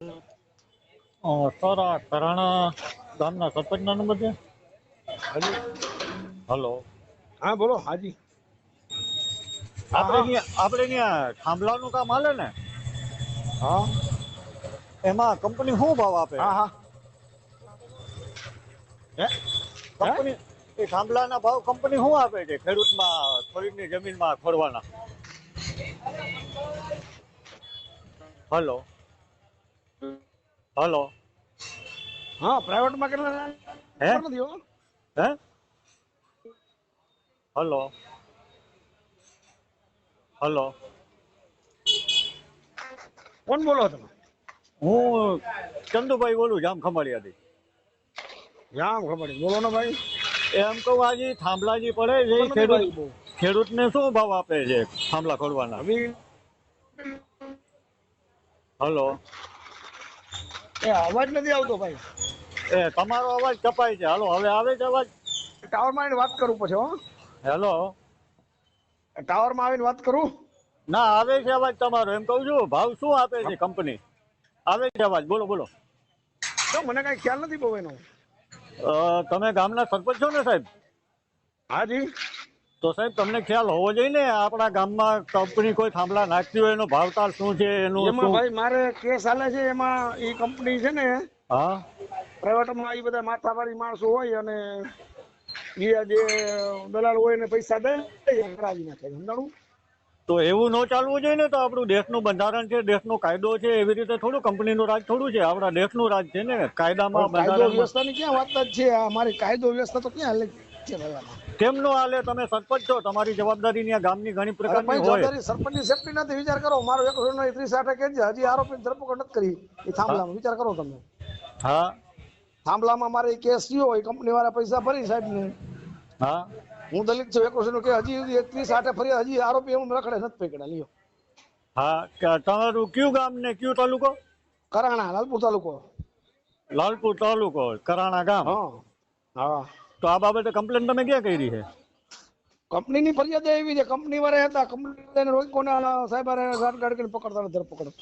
Sir આ કરાણા ગામના સરપંચના નંબર છે હલો. હા બોલો હાજી. આપણે આપણે ત્યાં થાંભલાનું કામ હાલે ને? હા. એમાં કંપની શું ભાવ આપે? હા હા. હે? કંપની એ થાંભલાના ભાવ કંપની શું આપે છે ખેડૂતમાં ખરીદની જમીનમાં ખોરવાના? હલો. હલો. હા પ્રાઇવેટમાં કેટલા હે? નથી હો. હે? હલો. હલો. કોણ બોલો તમે? હું ચંદુભાઈ બોલું જામ ખંભાળિયાથી. જામ ખબર બોલો ને ભાઈ. એમ કહું આજે થાંભલાજી પડે છે ખેડૂત ને ખેડૂતને શું ભાવ આપે છે થાંભલા ખોડવાના હલો. એ અવાજ નથી આવતો ભાઈ. એ તમારો અવાજ કપાય છે. હાલો હવે આવે છે અવાજ? ટાવરમાં આવીને વાત કરું પછી હો. હેલો? ટાવરમાં આવીને વાત કરું? ના આવે છે અવાજ તમારો. એમ કહું છું ભાવ શું આપે છે કંપની આવે છે અવાજ. બોલો બોલો. તો મને કઈ ખ્યાલ નથી બહુ એનો. તમે ગામના સરપંચ છો ને સાહેબ? હાજી તો સાહેબ તમને ખ્યાલ હોવો જોઈએ ને આપણા ગામમાં કંપની કોઈ થાંભલા નાખતી હોય એનો ભાવતાલ શું છે એનું એમાં ભાઈ મારે કેસ હાલે છે એમાં એ કંપની છે ને હા. પ્રાઇવેટમાં એ બધા માથાવાળી માણસો હોય અને જે દલાલ હોય ને પૈસા દે કરાવી નાખે સમજાણું? તો એવું ન ચાલવું જોઈએ ને તો આપણું દેશનું બંધારણ છે દેશનો કાયદો છે એવી રીતે થોડું કંપનીનું રાજ થોડું છે આપણા દેશનું રાજ છે ને કાયદામાં બંધારણ કાયદો વ્યવસ્થાની ક્યાં વાત જ છે આ મારી કાયદો વ્યવસ્થા તો ક્યાં અલગ છે? કેમ નો હાલે? તમે સરપંચ છો તમારી જવાબદારી ની ગામની ઘણી પ્રકારની હોય. સરપંચની સેફટી નથી વિચાર કરો. મારો એક નો ત્રીસ આઠ કે હજી આરોપી ધરપકડ નથી કરી. એ થાંભલામાં વિચાર કરો તમે. હા. થાંભલામાં મારે કેસ થયો એ કંપની વાળા પૈસા ભરી સાહેબ ને હા. હું દલિત છું એક વર્ષનો કે હજી એકત્રીસ આઠે ફરી હજી આરોપી હું રખડે નથી પકડ્યા લ્યો. હા તમારું કયું ગામ ને કયું તાલુકો? કરાણા લાલપુર તાલુકો. લાલપુર તાલુકો કરાણા ગામ. હા હા. તો આ બાબતે કમ્પ્લેન તમે ક્યાં કરી છે? કંપનીની ફરિયાદ એવી છે. કંપની વાળા હતા. કંપની રોજ કોને સાહેબ ગાડ કરીને પકડતા ધર ધરપકડ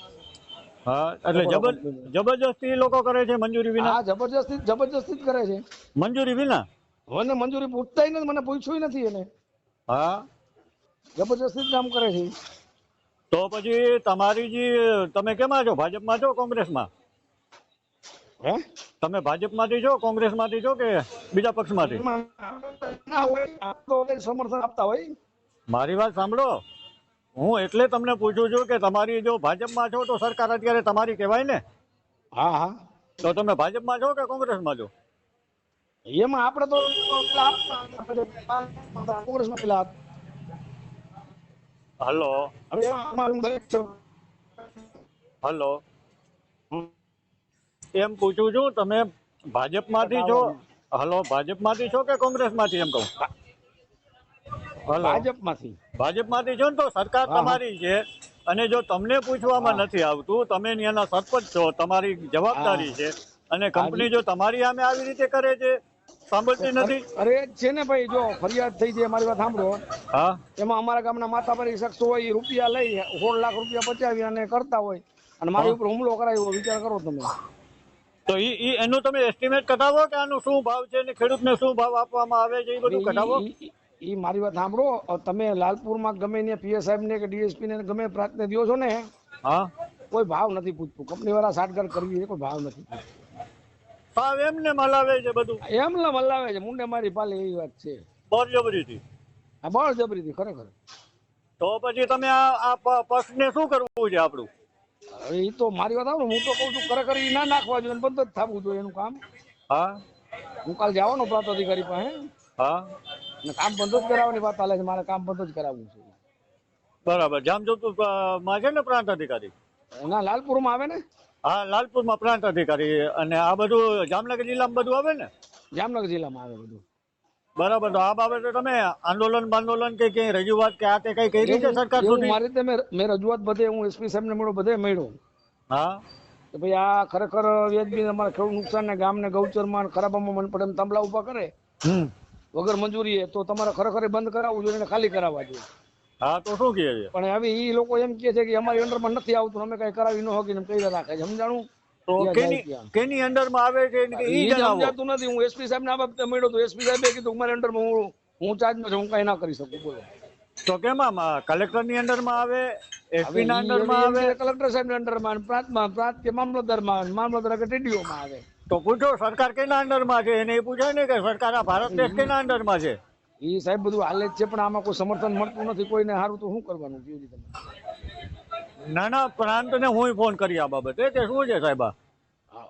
હા એટલે જબરજસ્તી લોકો કરે છે મંજૂરી વિના? હા જબરજસ્તી જબરજસ્તી જ કરે છે. મંજૂરી વિના? મને મંજૂરી પૂછતાય નથી. મને પૂછ્યું નથી એને. હા. જબરજસ્તી જ કામ કરે છે. તો પછી તમારી જે તમે કેમાં છો? ભાજપમાં છો કોંગ્રેસમાં? હે? તમે ભાજપમાંથી છો કોંગ્રેસમાંથી છો કે બીજા પક્ષમાંથી? સમર્થન આપતા હોય. મારી વાત સાંભળો. હું એટલે તમને પૂછું છું કે તમારી જો ભાજપમાં છો તો સરકાર અત્યારે તમારી કહેવાય ને? હા હા. તો તમે ભાજપમાં છો કે કોંગ્રેસમાં છો? એમાં આપણે તો કોંગ્રેસમાં પેલા હલો. હલો. એમ પૂછું છું તમે ભાજપમાંથી છો? હલો ભાજપમાંથી છો કે કોંગ્રેસમાંથી એમ કહું? હલો. ભાજપમાંથી. ભાજપમાંથી છો ને તો સરકાર. તમારી છે. અને જો તમને પૂછવામાં નથી આવતું તમે એના સરપંચ છો તમારી જવાબદારી છે. અને કંપની જો તમારી સામે આવી રીતે કરે છે સાંભળતી નથી? અરે છે ને ભાઈ જો ફરિયાદ થઈ છે મારી વાત સાંભળો. હા. એમાં અમારા ગામના માથાભારી શખ્સો હોય એ રૂપિયા લઈ સોળ લાખ રૂપિયા પચાવી અને કરતા હોય. અને મારી ઉપર હુમલો કરાયો વિચાર કરો તમે. તો ઈ ઈ એનું તમે એસ્ટિમેટ કઢાવો કે આનું શું ભાવ છે ને ખેડૂતને શું ભાવ આપવામાં આવે છે એ બધું કઢાવો? ઈ મારી વાત સાંભળો. તમે લાલપુરમાં ગમે ને પીએસ સાહેબ ને કે ડીએસપી ને ગમે પ્રાંતને દ્યો છો ને હા. કોઈ ભાવ નથી પૂછતું. કંપની વાળા સાટગાટ કરવી એ કોઈ ભાવ નથી. ભાવ એમને મલાવે છે બધું. એમ ને મલાવે છે. મુંડે મારી પાલે એવી વાત છે. બળજબરીથી. આ બળ જબરીથી ખરેખર. તો પછી તમે આ આ પક્ષને શું કરવું છે આપણું? હવે એ તો મારી વાત આવે હું તો કહું છું ખરેખર ઈ ના નાખવા જોઈએ બંધ જ થવું જોઈએ એનું કામ. હા. હું કાલ જવાનો પ્રાંત અધિકારી પાસે. હા. અને કામ બંધ જ કરાવવાની વાત હાલે છે મારે કામ બંધ જ કરાવવું છે. બરાબર. જામ અ, માં છે ને પ્રાંત અધિકારી ના લાલપુરમાં આવે ને? હા લાલપુરમાં પ્રાંત અધિકારી અને આ બધું જામનગર જિલ્લામાં બધું આવે ને? જામનગર જિલ્લામાં આવે બધું. બરાબર તો આ બાબતે તમે આંદોલન બાંદોલન કે કઈ રજૂઆત કે આ તે કઈ કઈ છે સરકાર સુધી? મારી રીતે મેં રજૂઆત બધે હું એસપી સાહેબને મળ્યો બધે મળ્યો. હા? કે ભાઈ આ ખરેખર વ્યાજબી અમારે ખેડૂત નુકસાન ને ગામને ગૌચરમાં ખરાબ ખરાબામાં મન પડે તાંબલા ઊભા કરે. વગર વગર એ તો તમારે ખરેખર બંધ કરાવવું જોઈએ ખાલી કરાવવા જોઈએ. હા તો શું કહે છે? પણ હવે એ લોકો એમ કહે છે કે અમારી અંડરમાં નથી આવતું અમે કઈ કરાવી ન હોકી ને કહી રાખે છે. સમજાણું? તો કેની કેની અંડરમાં આવે છે જણાવો. સમજાતું નથી. હું એસપી સાહેબ ના બાબતે મળ્યો તો એસપી સાહેબે કીધું મારા અંડરમાં હું હું ચાર્જમાં છું હું કઈ ના કરી શકું બોલો. તો કેમાં કલેક્ટરની અંડરમાં આવે એસપી ના હવે ઈ અંડરમાં આવે? કલેક્ટર સાહેબ અંડરમાં પ્રાંતમાં પ્રાંત કે મામલતદારમાં મામલતદાર કે TDO માં આવે. તો પૂછો સરકાર કેના અંડરમાં છે? એને એ પૂછાય ને કે સરકાર આ ભારત દેશ કેના અંડરમાં છે? એ સાહેબ બધું હાલે જ છે પણ આમાં કોઈ સમર્થન મળતું નથી કોઈને સારું તો શું કરવાનું કીધું તમે? ના ના પ્રાંત ને હું ફોન કરી આ બાબતે. કે શું છે સાહેબ આ?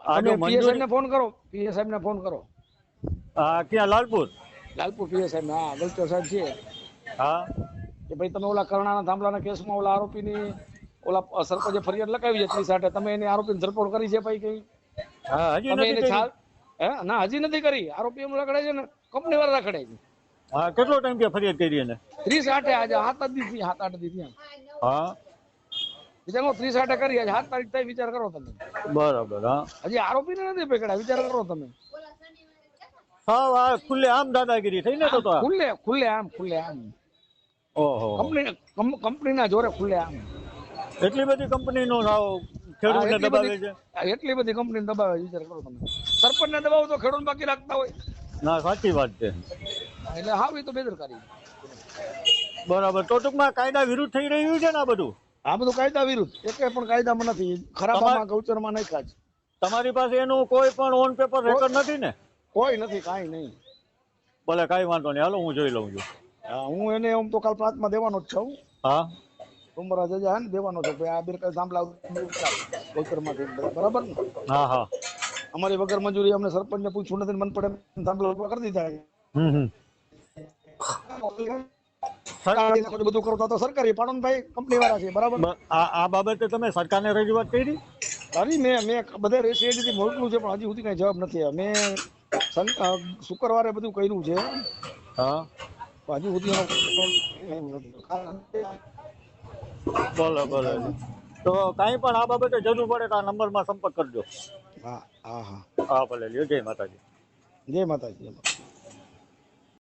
આ જો તમે પીએ ફોન કરો પીએ સાહેબ ને ફોન કરો. આ ક્યાં? લાલપુર? લાલપુર પીએ સાહેબ હા ગલચો સાહેબ છે. હા. કે ભાઈ તમે ઓલા કરણાના થાંભલાના કેસમાં ઓલા આરોપીની ઓલા સરપંચે ફરિયાદ લખાવી છે ત્રીસ આઠે તમે એની આરોપીને ધરપકડ કરી છે ભાઈ કઈ? હા હજી નથી કરી. હે? ના હજી નથી કરી. આરોપી એમ રખડે છે ને કંપની વાળા રખડે છે. હા કેટલો ટાઈમ કે ફરિયાદ કરી એને? ત્રીસ આઠે આજે હાથ જ દી હાથ આઠ દી હા. વિચાર ત્રીસ આઠે કરી સાત તારીખ થાય વિચાર કરો તમે. બરાબર હા. હજી આરોપીને નથી પકડ્યા વિચાર કરો તમે. હા આ ખુલ્લે આમ દાદાગીરી થઈ ને તો ખુલ્લે ખુલ્લે આમ ખુલ્લે આમ. ઓહો. કંપની ના કંપનીના જોરે ખુલ્લે આમ. એટલી બધી કંપની નો સાવ ખેડૂતને દબાવે છે? એટલી બધી કંપની દબાવે વિચાર કરો તમે. સરપંચ ને દબાવો તો ખેડૂત બાકી રાખતા હોય. ના સાચી વાત છે. એટલે હા એ તો બેદરકારી. બરાબર તો ટૂંકમાં કાયદા વિરુદ્ધ થઈ રહ્યું છે ને આ બધું? આ બધું કાયદા વિરુદ્ધ. એકે પણ કાયદામાં નથી. ખરાબામાં ગૌચરમાં નાખ્યા જ તમારી પાસે એનું કોઈ પણ ઓન પેપર રેકોર્ડ નથી ને? કોઈ નથી કાંઈ નહીં. ભલે કાંઈ વાંધો નહીં. હાલો હું જોઈ લઉં છું. હું એને એમ તો કાલ પ્રાંતમાં દેવાનો જ છું. હા. ઉમરા જજા હે ને દેવાનો છું. ભાઈ આ બિરકા સાંભળા ગૌચરમાંથી બરાબર ને? હા હા. અમારી વગર મંજૂરી અમને સરપંચને પૂછવું નથી મન પડે થાંભલા કરી દીધા હમ હમ. બધું કરો તો સરકારી પાડો કંપની વાળા છે બરાબર? આ બાબતે તમે સરકારને રજૂઆત કરી? અરે મેં મેં બધે રેસિડેન્ટથી મોકલું છે પણ હજી સુધી કઈ જવાબ નથી. મેં શુક્રવારે બધું કર્યું છે. હા. હજી સુધી બોલો બોલો તો કાંઈ પણ આ બાબતે જરૂર પડે તો આ નંબરમાં સંપર્ક કરજો. હા હા હા. હા ભલે લ્યો. જય માતાજી જય માતાજી.